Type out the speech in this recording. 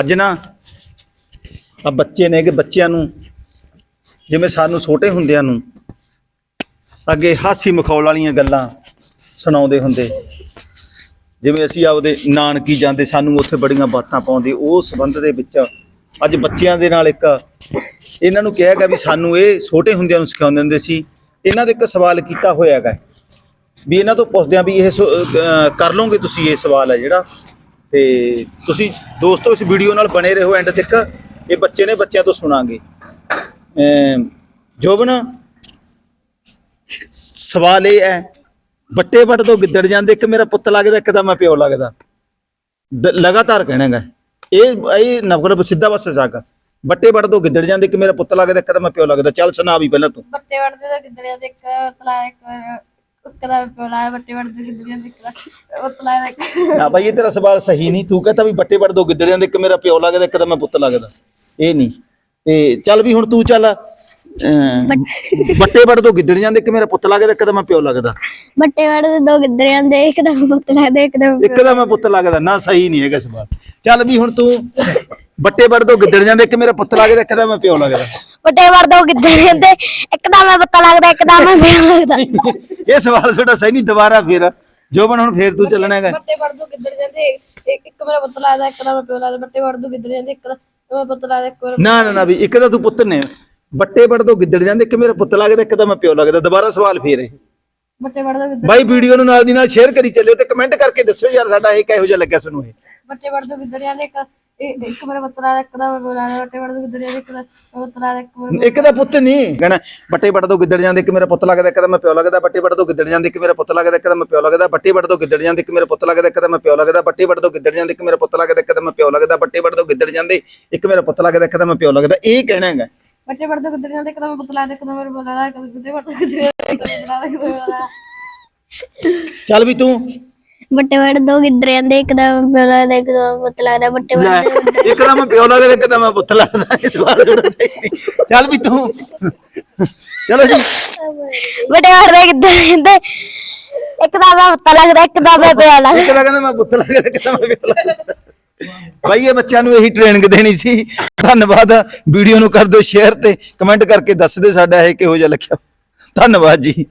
ਅੱਜ ਨਾ ਆ ਬੱਚੇ ਨੇ ਕਿ ਬੱਚਿਆਂ ਨੂੰ, ਜਿਵੇਂ ਸਾਨੂੰ ਛੋਟੇ ਹੁੰਦਿਆਂ ਨੂੰ ਅੱਗੇ ਹਾਸੀ ਮਖੌਲ ਵਾਲੀਆਂ ਗੱਲਾਂ ਸੁਣਾਉਂਦੇ ਹੁੰਦੇ। ਜਿਵੇਂ ਅਸੀਂ ਆਪਦੇ ਨਾਨਕੀ ਜਾਂਦੇ, ਸਾਨੂੰ ਉੱਥੇ ਬੜੀਆਂ ਬਾਤਾਂ ਪਾਉਂਦੇ, ਉਹ ਸਬੰਧ ਦੇ ਵਿੱਚ ਅੱਜ ਬੱਚਿਆਂ ਦੇ ਨਾਲ ਇੱਕ ਇਹਨਾਂ ਨੂੰ ਕਿਹਾ ਗਿਆ ਵੀ ਸਾਨੂੰ ਇਹ ਛੋਟੇ ਹੁੰਦਿਆਂ ਨੂੰ ਸਿਖਾਉਂਦੇ ਹੁੰਦੇ ਸੀ। ਇਹਨਾਂ ਦੇ ਇੱਕ ਸਵਾਲ ਕੀਤਾ ਹੋਇਆ ਹੈਗਾ। ਵੀ ਇਹਨਾਂ ਤੋਂ ਪੁੱਛਦੇ ਆ ਵੀ ਇਹ ਸੋ- ਕਰ ਲਓਗੇ ਤੁਸੀਂ ਇਹ ਸਵਾਲ ਹੈ ਜਿਹੜਾ? ਤੇ ਤੁਸੀਂ ਦੋਸਤੋ, ਇਸ ਵੀਡੀਓ ਨਾਲ ਬਣੇ ਰਹੋ ਐਂਡ ਤੱਕ। ਇਹ ਬੱਚੇ ਨੇ ਬੱਚਿਆਂ ਤੋਂ ਸੁਣਾਂਗੇ। ਜੋਬਨ, ਸਵਾਲ ਇਹ ਹੈ, ਬੱਟੇ ਵੱਟ ਤੋਂ ਗਿੱਦੜ ਜਾਂਦੇ, ਇੱਕ ਮੇਰਾ ਪੁੱਤ ਲੱਗਦਾ, ਇੱਕ ਦਾ ਮੈਂ ਪਿਓ ਲੱਗਦਾ। ਲਗਾਤਾਰ ਕਹਿਣਾਗਾ। ਇਹ ਇਹ ਨਵਕਰ ਸਿੱਧਾ ਬਸ ਸਾਗਾ ਬੱਟੇ ਵੱਟ ਤੋਂ ਗਿੱਦੜ ਜਾਂਦੇ, ਇੱਕ ਮੇਰਾ ਪੁੱਤ ਲੱਗਦਾ, ਇੱਕ ਤਾਂ ਮੈਂ ਪਿਓ ਲੱਗਦਾ। ਚੱਲ ਸੁਣਾ ਵੀ ਪਹਿਲਾਂ ਤੂੰ। ਬੱਟੇ ਵੜਦੇ ਦਾ ਗਿੱਦੜਿਆਂ ਦੇ ਇੱਕ ਤਲਾ ਇੱਕ ਇੱਕ ਦਾ ਪਿਓਲਾ ਬੱਟੇ ਵੜਦੇ ਗਿੱਦੜਿਆਂ ਦੇ ਇੱਕ ਦਾ ਉਹ ਤਲਾ ਇੱਕ। ਨਾ ਭਾਈ ਇਹ ਤੇਰਾ ਸਵਾਲ ਸਹੀ ਨਹੀਂ ਤੂੰ ਕਹਤਾ ਵੀ ਬੱਟੇ ਵੱਟ ਤੋਂ ਗਿੱਦੜ ਜਾਂਦੇ ਇੱਕ ਮੇਰਾ ਪਿਓ ਲੱਗਦਾ ਇੱਕ ਦਾ ਮੈਂ ਪੁੱਤ ਲੱਗਦਾ। ਇਹ ਨਹੀਂ। ਤੇ ਚੱਲ ਵੀ ਹੁਣ ਤੂੰ ਚੱਲ। ਅਮ, ਬੱਟੇ ਵੱਟ ਤੋਂ ਗਿੱਦੜ ਜਾਂਦੇ ਇੱਕ ਮੇਰਾ ਪੁੱਤ ਲੱਗਦਾ ਇੱਕ ਦਾ ਮੈਂ ਪਿਓ ਲੱਗਦਾ। ਬੱਟੇ ਵੜ ਦੇ ਦੋ ਗਿੱਦਰਿਆਂ ਦੇ ਇੱਕ ਦਾ ਪੁੱਤ ਲੱਗਦਾ ਇੱਕ ਦਾ ਇੱਕ ਦਾ ਮੈਂ ਪੁੱਤ ਲੱਗਦਾ। ਨਾ ਸਹੀ ਨਹੀਂ ਹੈਗਾ ਸਵਾਲ। ਚੱਲ ਵੀ ਹੁਣ ਤੂੰ ਬੱਟੇ ਤੋਂ ਗਿੱਦੜ ਜਾਂਦੇ ਇੱਕ ਮੇਰਾ ਪੁੱਤ ਲੱਗਦਾ ਇੱਕ ਦਾ ਮੈਂ ਪਿਓ ਲੱਗਦਾ। ਬੱਟੇ ਵੜ ਦੋ ਗਿੱਦਰਿਆਂ ਦੇ ਇੱਕ ਦਾ ਮੈਂ ਪੁੱਤ ਲੱਗਦਾ ਇੱਕ ਦਾ ਮੈਂ ਪਿਓ ਲੱਗਦਾ। ਇਹ ਸਵਾਲ ਤੁਹਾਡਾ ਸਹੀ ਨਹੀਂ ਦੁਬਾਰਾ ਫੇਰ। ਜੋਬਨ ਹੁਣ ਫੇਰ ਤੂੰ ਚੱਲਣਾ ਹੈਗਾ। ਬੱਟੇ ਵੜ ਦੋ ਗਿੱਦੜ ਜਾਂਦੇ ਇੱਕ ਇੱਕ ਮੇਰਾ ਪੁੱਤ ਲੱਗਦਾ ਇੱਕ ਦਾ ਮੈਂ ਪਿਓ ਲੱਗਦਾ ਬੱਟੇ ਵੜ ਦੋ ਗਿੱਦੜ ਜਾਂਦੇ ਇੱਕ ਦਾ ਮੈਂ ਪੁੱਤ ਲੱਗਦਾ ਇੱਕ ਮੇਰਾ ਨਾ ਨਾ ਨਾ ਵੀ ਇੱਕ ਦਾ ਤੂੰ ਪੁੱਤ ਨੇ। ਬੱਟੇ ਵੱਟ ਤੋਂ ਗਿੱਦੜ ਜਾਂਦੇ ਇੱਕ ਮੇਰਾ ਪੁੱਤ ਲੱਗਦਾ ਇੱਕ ਦਾ ਮੈਂ ਪਿਓ ਲੱਗਦਾ। ਦੁਬਾਰਾ ਸਵਾਲ ਫੇਰ ਇਹ। ਬੱਟੇ ਵੜ ਦੋ ਗਿੱਦੜ ਬਾਈ ਵੀਡੀਓ ਨੂੰ ਨਾਲ ਦੀ ਨਾਲ ਸ਼ੇਅਰ ਕਰੀ ਚੱਲਿਓ ਤੇ ਕਮੈਂਟ ਕਰਕੇ ਦੱਸੋ ਯਾਰ ਸਾਡਾ ਇਹ ਕਿਹੋ ਜਿਹਾ ਲੱਗਿਆ ਤੁਹਾਨੂੰ ਇਹ। ਬੱਟੇ ਵੜ ਦੋ ਗਿੱਦੜ ਜਾਂਦੇ ਇੱਕ ਇਹ- ਇੱਕ ਲੱਗਦਾ ਇੱਕ ਦਾ ਲੱਗਦਾ ਬੱਟੇ ਵੜ ਦੋ ਗਿੱਦੜ ਜਾਂਦੇ ਇੱਕ ਦਾ ਪੁੱਤ ਲੱਗਦਾ ਇੱਕ ਦਾ ਪੁੱਤ ਨਹੀਂ ਕਹਿਣਾ ਬੱਟੇ ਵੱਟ ਤੋਂ ਗਿੱਦੜ ਜਾਂਦੇ ਇੱਕ ਮੇਰਾ ਪੁੱਤ ਲੱਗਦਾ ਇੱਕ ਦਾ ਮੈਂ ਪਿਓ ਲੱਗਦਾ ਬੱਟੇ ਵੱਟ ਤੋਂ ਗਿੱਦੜ ਜਾਂਦੇ ਇੱਕ ਮੇਰਾ ਪੁੱਤ ਲੱਗਦਾ ਇੱਕ ਦਾ ਮੈਂ ਪਿਓ ਲੱਗਦਾ ਬੱਟੇ ਵੱਟ ਤੋਂ ਗਿੱਦੜ ਜਾਂਦੇ ਇੱਕ ਮੇਰਾ ਪੁੱਤ ਲੱਗਦਾ ਇੱਕ ਦਾ ਮੈਂ ਪਿਓ ਲੱਗਦਾ ਬੱਟੇ ਵੱਟ ਤੋਂ ਗਿੱਦੜ ਜਾਂਦੇ ਇੱਕ ਮੇਰਾ ਪੁੱਤ ਲੱਗਦਾ ਇੱਕ ਦਾ ਮੈਂ ਪਿਓ ਲੱਗਦਾ ਬੱਟੇ ਵੱਟ ਤੋਂ ਗਿੱਦੜ ਜਾਂਦੇ ਇੱਕ ਮੇਰਾ ਪੁੱਤ ਲੱਗਦਾ ਇੱਕ ਦਾ ਮੈਂ ਪਿਓ ਲੱਗਦਾ ਇਹ ਕਹਿਣਾ ਹੈਗਾ ਬੱਟੇ ਵੜ ਦੋ ਗਿੱਦੜ ਜਾਂਦੇ ਇੱਕ ਦਾ ਮੈਂ ਪੁੱਤ ਲੱਗਦਾ ਇੱਕ ਦਾ ਮੇਰਾ ਪਿਓ ਲੱਗਦਾ ਇੱਕ ਦਾ ਬੱਟੇ ਵੜ ਦੋ ਗਿੱਦੜ ਜਾਂਦੇ ਇੱਕ ਦਾ ਪੁੱਤ ਲੱਗਦਾ ਇੱਕ ਦਾ ਚੱਲ ਵੀ ਤੂੰ ਬੱਟੇ ਵੜ ਦੋ ਗਿੱਦਰਿਆਂ ਦੇ ਇੱਕ ਦਾ ਮੈਂ ਪਿਓ ਲੱਗਦਾ ਇੱਕ ਦਾ ਮੈਂ ਪੁੱਤ ਲੱਗਦਾ ਬੱਟੇ ਵੜ ਲੈ ਇੱਕ ਦਾ ਮੈਂ ਪਿਓ ਲੱਗਦਾ ਇੱਕ ਦਾ ਮੈਂ ਪੁੱਤ ਲੱਗਦਾ ਇਸ ਵਾਰ ਥੋੜਾ ਸਹੀ। ਚੱਲ ਵੀ ਤੂੰ। ਚਲੋ ਜੀ। ਬੱਟੇ ਵੜ ਦੇ ਗਿੱਦਰਿਆਂ ਦੇ ਇੱਕ ਦਾ ਮੈਂ ਪੁੱਤ ਲੱਗਦਾ ਇੱਕ ਦਾ ਮੈਂ ਪਿਓ ਲੱਗਦਾ ਇੱਕ ਦਾ ਕਹਿੰਦਾ ਮੈਂ ਪੁੱਤ ਲੱਗਦਾ ਇੱਕ ਦਾ ਮੈਂ ਪਿਓ ਲੱਗਦਾ ਭਾਈ ਇਹ ਬੱਚਿਆਂ ਨੂੰ ਇਹੀ ਟ੍ਰੇਨਿੰਗ ਦੇਣੀ ਸੀ। ਧੰਨਵਾਦ। ਵੀਡੀਓ ਨੂੰ ਕਰ ਦਿਓ ਸ਼ੇਅਰ ਤੇ। ਕਮੈਂਟ ਕਰਕੇ ਦੱਸ ਦਿਓ ਸਾਡਾ ਇਹ ਕਿਹੋ ਜਿਹਾ ਲੱਗਿਆ। ਧੰਨਵਾਦ ਜੀ।